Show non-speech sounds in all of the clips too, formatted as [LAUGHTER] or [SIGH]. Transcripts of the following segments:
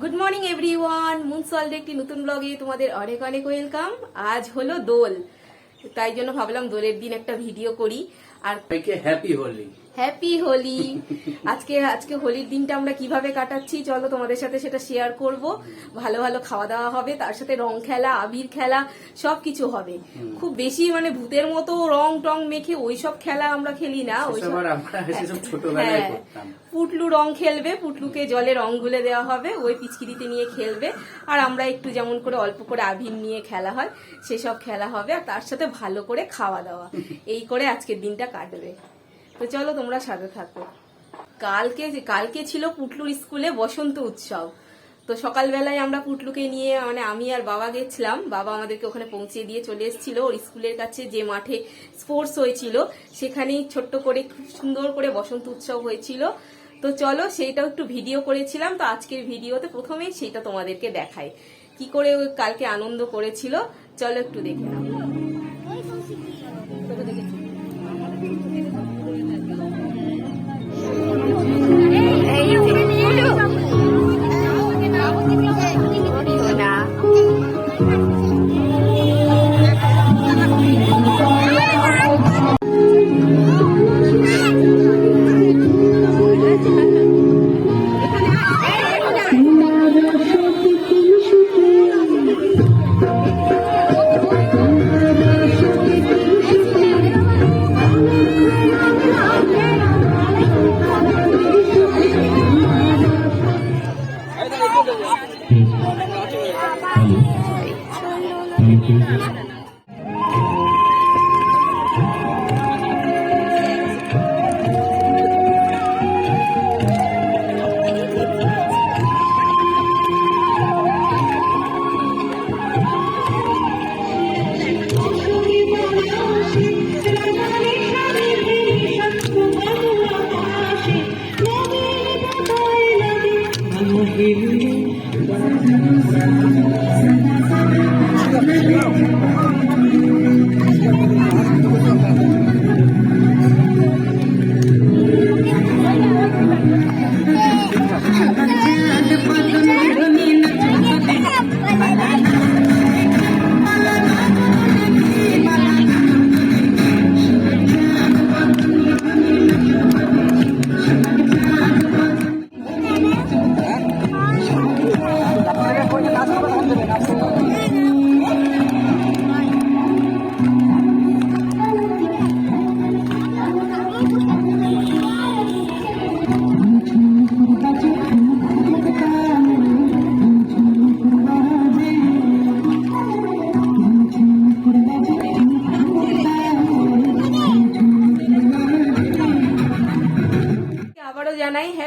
Good morning everyone মুন সল্ড একটি নতুন ব্লগে তোমাদের অনেক অনেক ওয়েলকাম আজ হলো দোল। তাই জন্য ভাবলাম দোলের দিন একটা ভিডিও করি। আর হ্যাপি হোলি হ্যাপি হোলি আজকে আজকে হোলির দিনটা আমরা কীভাবে কাটাচ্ছি? চলো তোমাদের সাথে সেটা শেয়ার করব। ভালো ভালো খাওয়া দাওয়া হবে তার সাথে রং খেলা আবির খেলা সবকিছু হবে। খুব বেশি মানে ভূতের মতো রং টং মেখে ওইসব খেলা আমরা খেলি না ওইসব হ্যাঁ, করতাম। পুটলু রং খেলবে পুটলুকে জলে রং গুলে দেওয়া হবে ওই পিচকিরিতে নিয়ে খেলবে। আর আমরা একটু যেমন করে অল্প করে আবির নিয়ে খেলা হয় সেসব খেলা হবে আর তার সাথে ভালো করে খাওয়া দাওয়া [LAUGHS] এই করে আজকের দিনটা কাটবে। তো চলো তোমরা সাথে থাকো। কালকে কালকে ছিল পুটলুর স্কুলে বসন্ত উৎসব। তো সকালবেলায় আমরা পুটলুকে নিয়ে মানে আমি আর বাবা গেছিলাম। বাবা আমাদেরকে ওখানে পৌঁছে দিয়ে চলে এসেছিল। ওর স্কুলের কাছে যে মাঠে স্পোর্টস হয়েছিল, সেখানেই ছোট্ট করে সুন্দর করে বসন্ত উৎসব হয়েছিল। তো চলো, সেইটাও একটু ভিডিও করেছিলাম। তো আজকের ভিডিওতে প্রথমেই সেইটা তোমাদেরকে দেখাই। কি করে কালকে আনন্দ করেছিল, চলো একটু দেখে নাও।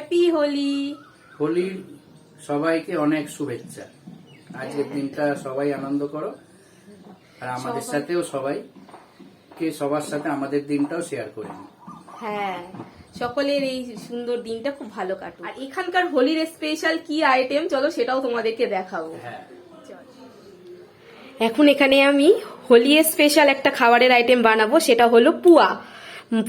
হ্যাপি হোলি হোলির সবাইকে অনেক শুভেচ্ছা। আজকের দিনটা সবাই আনন্দ করো। আর আমাদের সাথেও সবাই কে সবার সাথে আমাদের দিনটাও শেয়ার করে নিই হ্যাঁ সকলের এই সুন্দর দিনটা খুব ভালো কাটুক। আর এখানকার হোলির স্পেশাল কি আইটেম চলো সেটাও তোমাদেরকে দেখাবো। হ্যাঁ। এখন এখানে আমি হোলি স্পেশাল একটা খাবারের আইটেম বানাবো সেটা হলো পুয়া।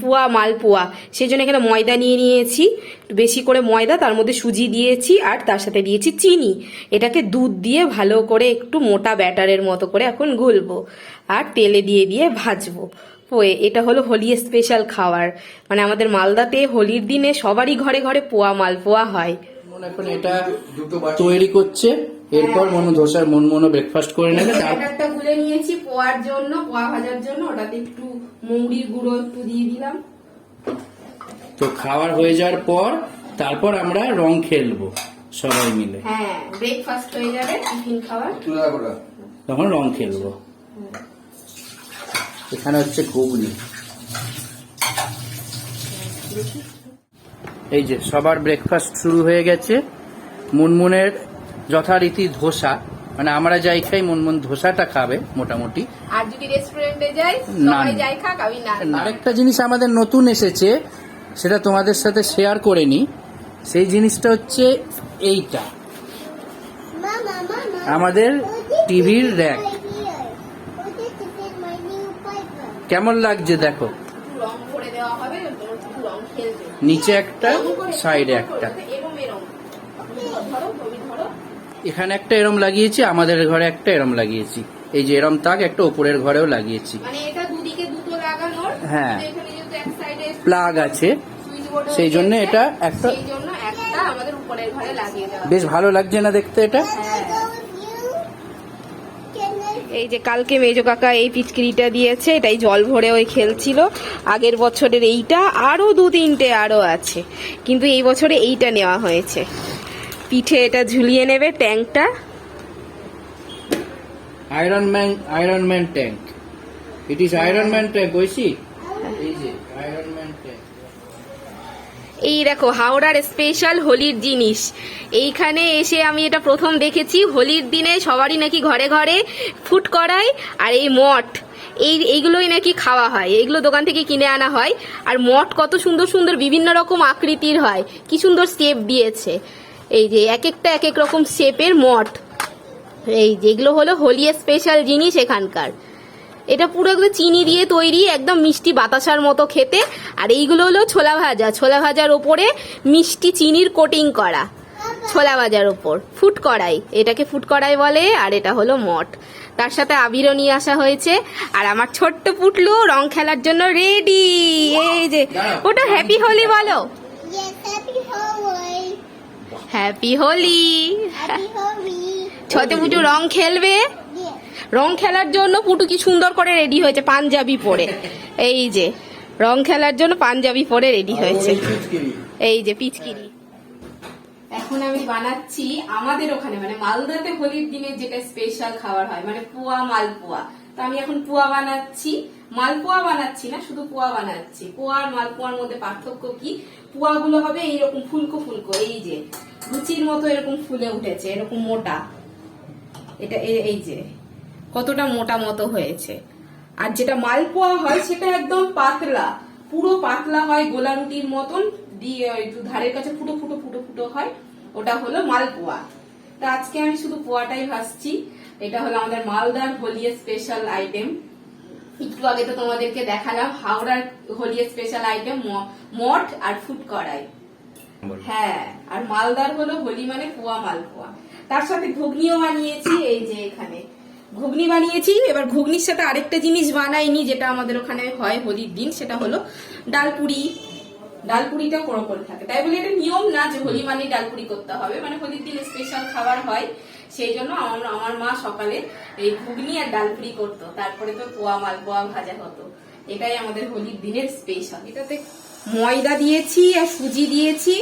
পুয়া মালপোয়া সেই জন্য এখানে ময়দা নিয়ে নিয়েছি। একটু বেশি করে ময়দা তার মধ্যে সুজি দিয়েছি আর তার সাথে দিয়েছি চিনি। এটাকে দুধ দিয়ে ভালো করে একটু মোটা ব্যাটারের মতো করে এখন গুলবো আর তেলে দিয়ে দিয়ে ভাজবো। পোয়ে এটা হলো হোলি স্পেশাল খাবার মানে আমাদের মালদাতে হোলির দিনে সবারই ঘরে ঘরে পোয়া মালপোয়া হয়। এখন এটা তৈরি করছে। এরপর মনো ধোসার মন মনো ব্রেকফাস্ট করে নেবে তার- ব্যাটারটা গুলে নিয়েছি পোয়ার জন্য পোয়া ভাজার জন্য। ওটাতে একটু মৌরির গুঁড়ো একটু দিয়ে দিলাম। তো খাওয়ার হয়ে যাওয়ার পর তারপর আমরা রং খেলব সবাই মিলে। হ্যাঁ ব্রেকফাস্ট হয়ে যাবে টিফিন খাবার তখন রং খেলব। এখানে হচ্ছে ঘুগনি। এই যে সবার ব্রেকফাস্ট শুরু হয়ে গেছে। মুনমুনের যথারীতি ধোসা মানে আমরা যাই খাই মন মন ধোসাটা খাবে মোটামুটি। আর যদি রেস্টুরেন্টে যাই সবাই যাই খাক আমি না আরেকটা জিনিস আমাদের নতুন এসেছে সেটা তোমাদের সাথে শেয়ার করে নি সেই জিনিসটা হচ্ছে এইটা। আমাদের টিভির র্যাক কেমন লাগছে দেখো? একটু রং করে দেওয়া হবে ওর একটু রং খেলবে নিচে একটা সাইডে একটা এরকম এরকম ধরো তুমি ধরো এখানে একটা এরম লাগিয়েছি আমাদের ঘরে একটা এরম লাগিয়েছি। এই যে এরম তাক একটা উপরের ঘরেও লাগিয়েছি। মানে এটা দুদিকে দুটো লাগানোর হ্যাঁ। সাইডে প্লাগ আছে। সেই জন্য এটা একটা- সেই জন্য একটা আমাদের উপরের ঘরে লাগিয়ে দেওয়া বেশ ভালো লাগছে না দেখতে এটা? এই যে কালকে মেজো কাকা এই পিচকিরিটা দিয়েছে এটাই জল ভরে ওই খেলছিল। আগের বছরের এইটা আরও দু তিনটে আরও আছে কিন্তু এই বছরে এইটা নেওয়া হয়েছে। পিঠে এটা ঝুলিয়ে নেবে ট্যাঙ্কটা iron man iron man tank it is iron man tank Aishi? এই যে আয়রন ম্যান ট্যাঙ্ক এই দেখো হাওড়ার স্পেশাল হোলির জিনিস। এইখানে এসে আমি এটা প্রথম দেখেছি হোলির দিনে সবারই নাকি ঘরে ঘরে ফুট করায় আর এই মঠ। এই এইগুলোই নাকি খাওয়া হয় এইগুলো দোকান থেকে কিনে আনা হয়। আর মঠ কত সুন্দর সুন্দর বিভিন্ন রকম আকৃতির হয় কি সুন্দর শেপ দিয়েছে। এই যে এক একটা এক এক রকম শেপের মঠ। এই যেগুলো হলো হোলি স্পেশাল জিনিস এখানকার। এটা পুরো একদম চিনি দিয়ে তৈরি একদম মিষ্টি বাতাসার মতো খেতে। আর এইগুলো হলো ছোলা ভাজা। ছোলা ভাজার ওপরে মিষ্টি চিনির কোটিং করা। ছোলা ভাজার ওপর। ফুট কড়াই। এটাকে ফুট কড়াই বলে আর এটা হলো মঠ। তার সাথে আবিরও নিয়ে আসা হয়েছে। আর আমার ছোট্ট পুটলু রং খেলার জন্য রেডি এই যে ওটা হ্যাপি হোলি বলো। Happy Halloween. হ্যাপি হোলি. ছতে পুটু রং খেলবে. রং খেলার জন্য পুটু কি সুন্দর করে রেডি হয়েছে? পাঞ্জাবি পরে। এই যে রং খেলার জন্য পাঞ্জাবি পরে রেডি হয়েছে। এই যে পিচকিরি। এখন আমি বানাচ্ছি আমাদের ওখানে মানে মালদাতে হোলির দিনে যেটা স্পেশাল খাবার হয় মানে পুয়া মালপোয়া। তো আমি এখন পোয়া বানাচ্ছি। মালপোয়া বানাচ্ছি না, শুধু পোয়া বানাচ্ছি। পোয়া আর মালপোয়ার মধ্যে পার্থক্য কি? পুয়াগুলো হবে এইরকম ফুলকো ফুলকো, এই যে। লুচির মতো এরকম ফুলে উঠেছে, এরকম মোটা। এটা এই যে। কতটা মোটা মতো হয়েছে। আর যেটা মালপোয়া হয়, সেটা একদম পাতলা। পুরো পাতলা হয় গোলা রুটির মতন। দিয়ে ধারের কাছে ফুটো ফুটো ফুটো ফুটো হয়। ওটা হলো মালপোয়া তা আজকে আমি শুধু পোয়াটাই ভাসছি এটা হলো আমাদের মালদার হোলি স্পেশাল আইটেম একটু আগে তো তোমাদেরকে দেখালাম হাওড়ার হোলি স্পেশাল আইটেম মঠ আর ফুড কড়াই। হ্যাঁ আর মালদার হলো হোলি মানে পোয়া মালপোয়া তার সাথে ঘুগনিও বানিয়েছি এই যে এখানে। ঘুগনি বানিয়েছি এবার ঘুগনির সাথে আরেকটা জিনিস বানাইনি যেটা আমাদের ওখানে হয় হোলির দিন সেটা হলো ডালপুরি ডালপুরিটা কোনো করে থাকে। তাই বলে এটা নিয়ম না যে হোলি মানে ডালপুরি করতে হবে। মানে হোলির দিন স্পেশাল খাবার হয়, সেই জন্য আমার আমার মা সকালে এই ঘুগনি আর ডালপুরি করতো। তারপরে তো পোয়া মালপোয়া ভাজা হতো। এটাই আমাদের হোলির দিনের স্পেশাল এটাতে ময়দা দিয়েছি আর সুজি দিয়েছি।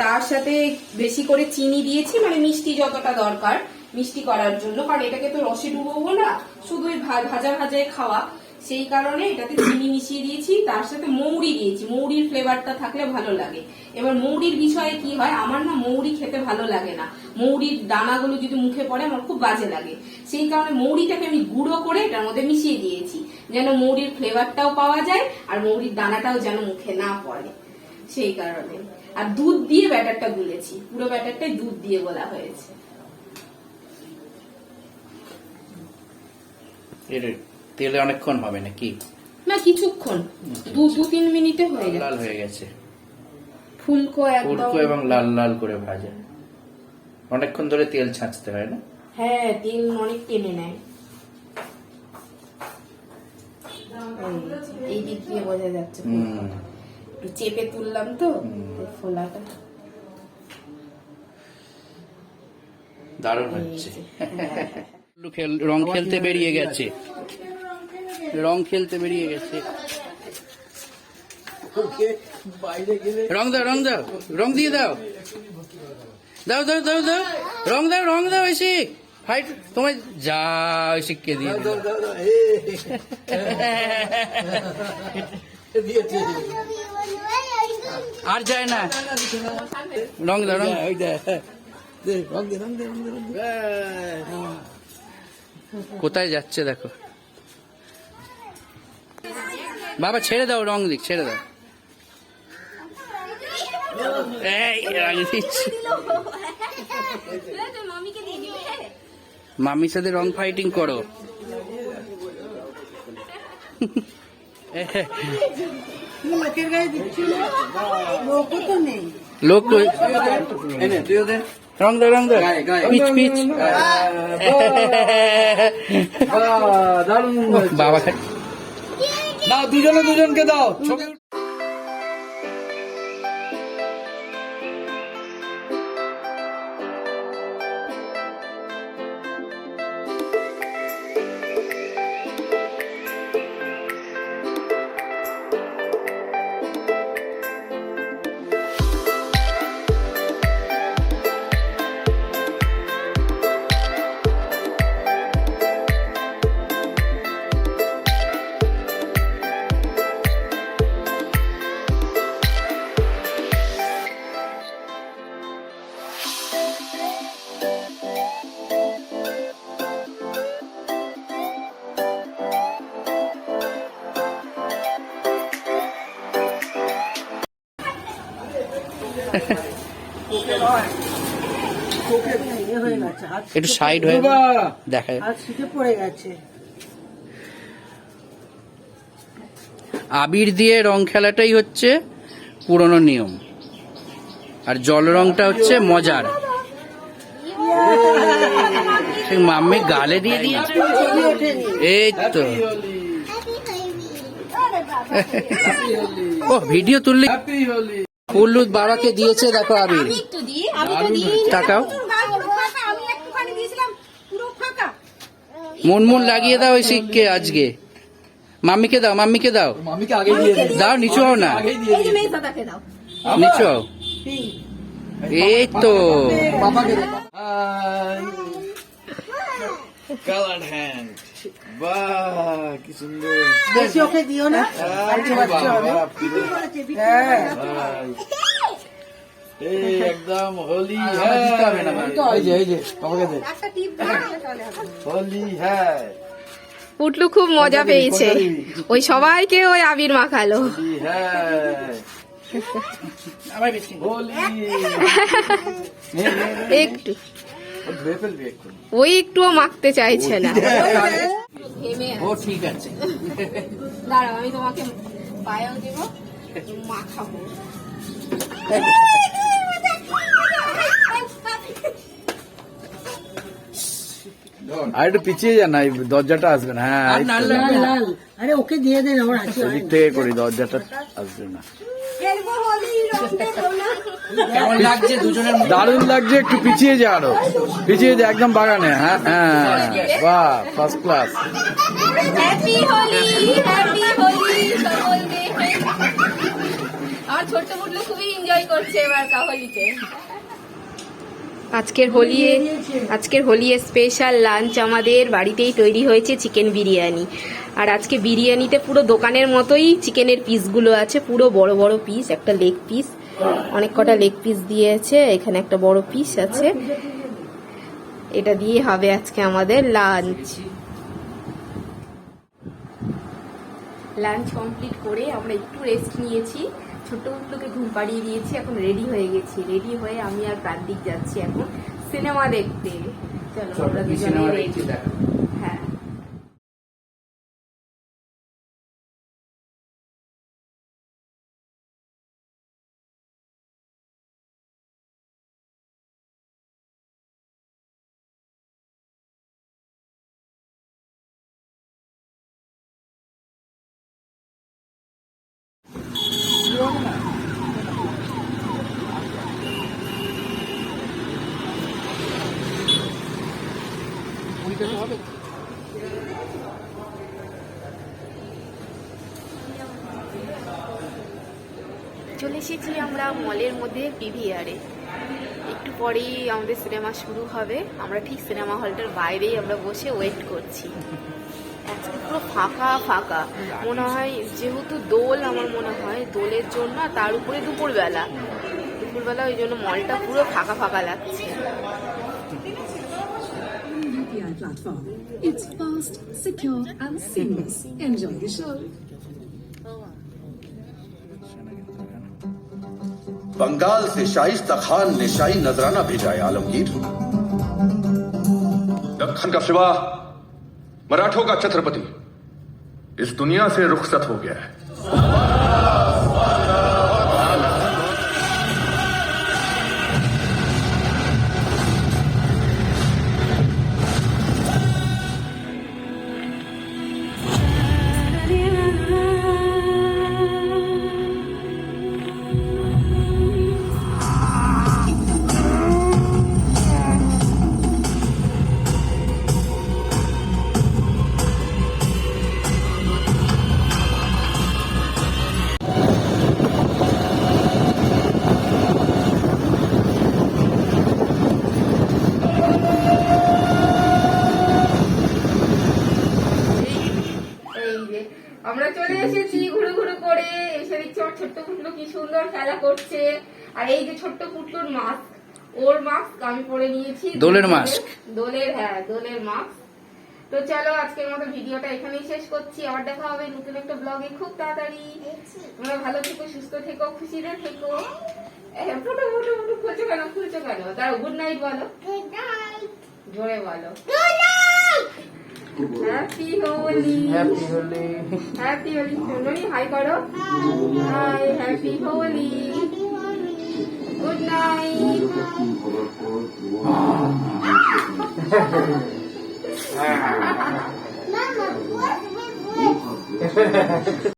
তার সাথে বেশি করে চিনি দিয়েছি মানে মিষ্টি যতটা দরকার মিষ্টি করার জন্য। কারণ এটাকে তো রসে ডুবোবো না শুধু ভাজা ভাজায় খাওয়া। সেই কারণে এটাতে চিনি মিশিয়ে দিয়েছি, তার সাথে মৌরি দিয়েছি। মৌরির ফ্লেভারটা থাকলে ভালো লাগে। এবার মৌরির বিষয়ে কি হয়, আমার না মৌরি খেতে ভালো লাগে না। মৌরির দানাগুলো যদি মুখে পড়ে, আমার খুব বাজে লাগে। সেই কারণে মৌরিটাকে আমি গুঁড়ো করে এটার মধ্যে মিশিয়ে দিয়েছি, যেন মৌরির ফ্লেভারটাও পাওয়া যায় আর মৌরির দানাটাও যেন মুখে না পড়ে। সেই কারণে। আর দুধ দিয়ে ব্যাটারটা গুলেছি। পুরো ব্যাটারটাই দুধ দিয়ে গোলা হয়েছে। তেলে অনেকক্ষণ হবে নাকি? না কিছুক্ষণ। দু দু তিন মিনিটে হয়ে যায় লাল হয়ে গেছে। ফুলকো একদম ফুলকো এবং লাল লাল করে ভাজা। অনেকক্ষণ ধরে তেল ছাঁচতে হয় না? হ্যাঁ তেল অনেক টেনে নেয়। এই- দিক দিয়ে বোঝা যাচ্ছে হুম। একটু চেপে তুললাম তো। ফোলাটা। দারুণ হচ্ছে। হ্যাঁ। [LAUGHS] খেল- রং খেলতে বেরিয়ে গেছে। রং খেলতে বেরিয়ে গেছে। রং দাও রং দাও রং দিয়ে দাও। দাও দাও দাও দাও। রং দাও রং দাও এসে ফাইট তোমার যা শিখকে দিয়ে আর যায় না। রং দাও রং। কোথায় যাচ্ছে দেখো। বাবা ছেড়ে দাও রং দিক ছেড়ে দাও। এই, মামির সাথে রং ফাইটিং করো। লোক রং দাও রং। Pitch pitch. বাবা খাই দাও দুজনে দুজনকে দাও। ছবি একটু সাইড হয়ে দেখা পড়ে গেছে। আবির দিয়ে রং খেলাটাই হচ্ছে পুরনো নিয়ম। আর জল রংটা হচ্ছে মজার। সে মাম্মি গালে দিয়ে দিয়েছে। এই তো। ও ভিডিও তুললি? হলুদ বাবাকে দিয়েছে দেখো আবির। আমি তাকাও। আমি একটুখানি দিয়েছিলাম পুরো ফাঁকা। মুনমুন লাগিয়ে দাও ওই শিখকে আজকে। মাম্মিকে দাও মাম্মিকে দাও। দাও নিচু হও না। নিচু হও এই তো। কালার হ্যান্ড বাহ কি সুন্দর। বেশি ওকে দিও না। আজকে বাচ্চা হবে। হ্যাঁ। এই একদম হোলি হ্যাঁ এই যে এই যে পাপাকে দে। একটা টিপ হোলি হ্যাঁ পুটলু খুব মজা পেয়েছে। ওই সবাইকে ওই আবির মাখালো। হ্যাঁ। একটু। ওই একটুও মাখতে চাইছে না। [LAUGHS] ও ঠিক আছে। [LAUGHS] দাঁড়াও আমি তোমাকে পায়েও দেবো মাখাবো। আর একটু পিছিয়ে যা না দরজাটা আসবে না। হ্যাঁ আর ওকে দিয়ে দেন আছে থেকে করি দরজাটা আসবে না। দারুণ লাগছে একটু পিছিয়ে যা আরও। পিছিয়ে যা একদম বাগানে হ্যাঁ হ্যাঁ। বাহ first class happy Holi happy Holi সকলকে। আমার ছোট্ট পুটলু খুবই এনজয় করছে এবার কাহলিতে আজকের হোলি আজকের হোলি স্পেশাল লাঞ্চ আমাদের বাড়িতেই তৈরি হয়েছে চিকেন বিরিয়ানি। আর আজকে বিরিয়ানিতে পুরো দোকানের মতোই চিকেনের পিসগুলো আছে পুরো বড় বড় পিস একটা লেগ পিস অনেক কটা লেগ পিস দিয়েছে এখানে একটা বড় পিস আছে। এটা দিয়ে হবে আজকে আমাদের লাঞ্চ লাঞ্চ কমপ্লিট করে আমরা একটু রেস্ট নিয়েছি। ছোট উটলোকে ঘুম পাড়িয়ে দিয়েছি এখন রেডি হয়ে গেছি। রেডি হয়ে আমি আর প্রান্তিক যাচ্ছি এখন সিনেমা দেখতে। চলো আমরা দুজনে রেডি দেখছি দেখো। হ্যাঁ চলে এসেছি আমরা মলের মধ্যে পিভিআরে একটু পরেই আমাদের সিনেমা শুরু হবে আমরা ঠিক সিনেমা হলটার বাইরেই আমরা বসে ওয়েট করছি পুরো ফাঁকা ফাঁকা মনে হয় যেহেতু দোল আমার মনে হয় দোলের জন্য তার উপরে দুপুরবেলা দুপুরবেলা ওই জন্য মলটা পুরো ফাঁকা ফাঁকা লাগছে platform. It's fast, secure, and seamless. Enjoy the show. بنگال سے شائستہ خان نے شاہی نذرانہ بھیجا ہے عالمگیر دکھن کا سوا مراٹھوں کا چھترپتی۔ اس دنیا سے رخصت ہو گیا ہے۔ আর এই যে ছোট্ট পুটলুর মাস্ক ওর মাস্ক আমি পরে নিয়েছি। দোলের mask? দোলের হ্যাঁ দোলের মাস্ক। তো চলো আজকের মতো ভিডিওটা এখানেই শেষ করছি। আবার দেখা হবে নতুন একটা ব্লগে খুব তাড়াতাড়ি। তোমরা ভালো থেকো সুস্থ থেকো খুশিতে থেকো। ফটো ফটো ফটো খুলছো কেন? খুলছো কেন? দাঁড়াও গুড নাইট বলো। জোরে বলো। Happy Holi happy Holi happy Holi hi করো। Hi happy Holi. Good night [LAUGHS] Mama, what's with [LAUGHS]